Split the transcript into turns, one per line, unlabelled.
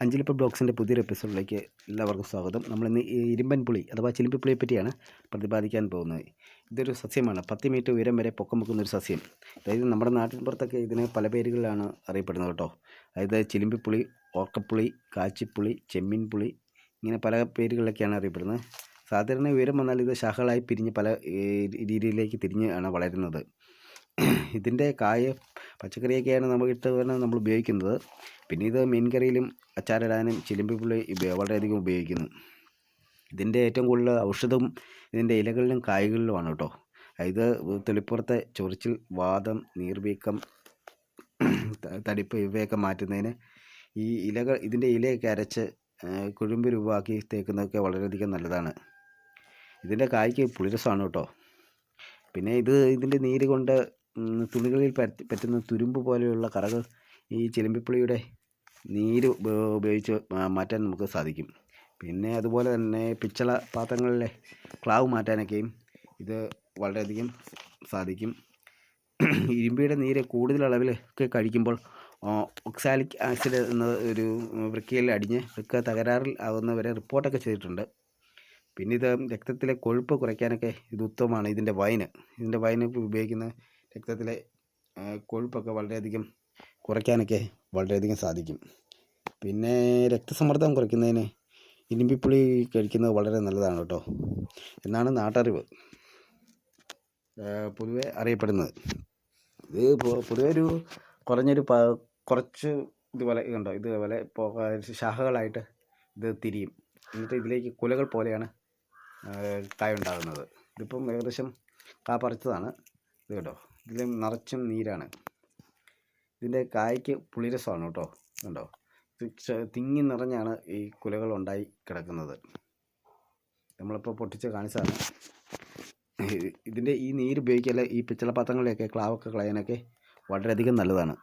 അഞ്ചലിപ്പ ബ്ലോഗ്സിന്റെ പുതിയൊരു എപ്പിസോഡിലേക്ക് എല്ലാവർക്കും സ്വാഗതം. നമ്മളിന്ന് ഇരുമ്പൻ പുളി അഥവാ ചിലിമ്പിപ്പുളിയെ പറ്റിയാണ് പ്രതിപാദിക്കാൻ പോകുന്നത്. ഇതൊരു സസ്യമാണ്. പത്ത് മീറ്റർ ഉയരം വരെ പൊക്കം ഒരു സസ്യം. അതായത് നമ്മുടെ നാട്ടിൻ പുറത്തൊക്കെ ഇതിന് പല പേരുകളിലാണ് അറിയപ്പെടുന്നത് കേട്ടോ. അതായത് ചിലിമ്പിപ്പുളി ഓർക്കപ്പുളി കാച്ചിപ്പുളി ചെമ്മീൻ പുളി ഇങ്ങനെ പല പേരുകളിലൊക്കെയാണ് അറിയപ്പെടുന്നത്. സാധാരണ ഉയരം വന്നാൽ ഇത് ശാഖകളായി പിരിഞ്ഞ് പല രീതിയിലേക്ക് തിരിഞ്ഞ് ആണ് വളരുന്നത്. ഇതിന്റെ കായ പച്ചക്കറിയൊക്കെയാണ് നമുക്ക് ഇട്ട് നമ്മൾ ഉപയോഗിക്കുന്നത്. പിന്നെ ഇത് മീൻ കറിയിലും അച്ചാറിടാനും ചിലിമ്പിപ്പുള്ളി ഉപ- വളരെയധികം ഉപയോഗിക്കുന്നു. ഇതിന്റെ ഏറ്റവും കൂടുതൽ ഔഷധം ഇതിന്റെ ഇലകളിലും കായ്കളിലുമാണ് കേട്ടോ. ഇത് തെളിപ്പുറത്തെ ചൊറിച്ചിൽ വാദം നീർവീക്കം തടിപ്പ് ഇവയൊക്കെ മാറ്റുന്നതിന് ഈ ഇലകൾ ഇതിന്റെ ഇലയൊക്കെ അരച്ച് കുഴുമ്പ് രൂപമാക്കി തേക്കുന്നതൊക്കെ വളരെയധികം നല്ലതാണ്. ഇതിന്റെ കായ്ക്ക് പുളിരസമാണ് കേട്ടോ. പിന്നെ ഇത് ഇതിന്റെ നീര് കൊണ്ട് തുണികളിൽ പറ്റുന്ന തുരുമ്പ് പോലെയുള്ള കറകൾ ഈ ചിലമ്പിപ്പുളിയുടെ നീര് ഉപയോഗിച്ച് മാറ്റാൻ നമുക്ക് സാധിക്കും. പിന്നെ അതുപോലെ തന്നെ പിച്ചള പാത്രങ്ങളിലെ ക്ലാവ് മാറ്റാനൊക്കെയും ഇത് വളരെയധികം സാധിക്കും. ഇരുമ്പിയുടെ നീര് കൂടുതൽ അളവിലൊക്കെ കഴിക്കുമ്പോൾ ഒക്സാലിക് ആസിഡ് എന്ന ഒരു വൃക്കയിൽ അടിഞ്ഞ് വൃക്ക തകരാറിൽ ആകുന്നവരെ റിപ്പോർട്ടൊക്കെ ചെയ്തിട്ടുണ്ട്. പിന്നെ ഇത് രക്തത്തിലെ കൊഴുപ്പ് കുറയ്ക്കാനൊക്കെ ഇത് ഉത്തമമാണ് ഇതിന്റെ വൈന്. ഇതിന്റെ വൈന് ഉപയോഗിക്കുന്ന രക്തത്തിലെ കൊഴുപ്പൊക്കെ വളരെയധികം കുറയ്ക്കാനൊക്കെ വളരെയധികം സാധിക്കും. പിന്നെ രക്തസമ്മർദ്ദം കുറയ്ക്കുന്നതിന് ഇരുമ്പിപ്പുളി കഴിക്കുന്നത് വളരെ നല്ലതാണ് കേട്ടോ. എന്നാണ് നാട്ടറിവ്. പൊതുവെ അറിയപ്പെടുന്നത്. ഇത് പൊതുവെ ഒരു കുറഞ്ഞൊരു പ കുറച്ച് ഇതുപോലെ ഉണ്ടോ ഇതുപോലെ ഇപ്പോൾ ശാഖകളായിട്ട് ഇത് തിരിയും. എന്നിട്ട് ഇതിലേക്ക് കുലകൾ പോലെയാണ് കായ ഉണ്ടാകുന്നത് ഇതിപ്പം ഏകദേശം കാ പറിച്ചതാണ്. ഇത് കേട്ടോ. ഇതിലും നിറച്ചും നീരാണ്. ഇതിന്റെ കായ്ക്ക് പുളിരസമാണ് കേട്ടോ. കണ്ടോ? തിങ്ങി നിറഞ്ഞാണ് ഈ കുലകൾ ഉണ്ടായി കിടക്കുന്നത്. നമ്മളിപ്പോൾ പൊട്ടിച്ച് കാണിച്ചതാണ്. ഇതിന്റെ ഈ നീര് ഉപയോഗിക്കൽ ഈ പിച്ചള പാത്രങ്ങളിലൊക്കെ ക്ലാവൊക്കെ കളയാനൊക്കെ വളരെയധികം നല്ലതാണ്.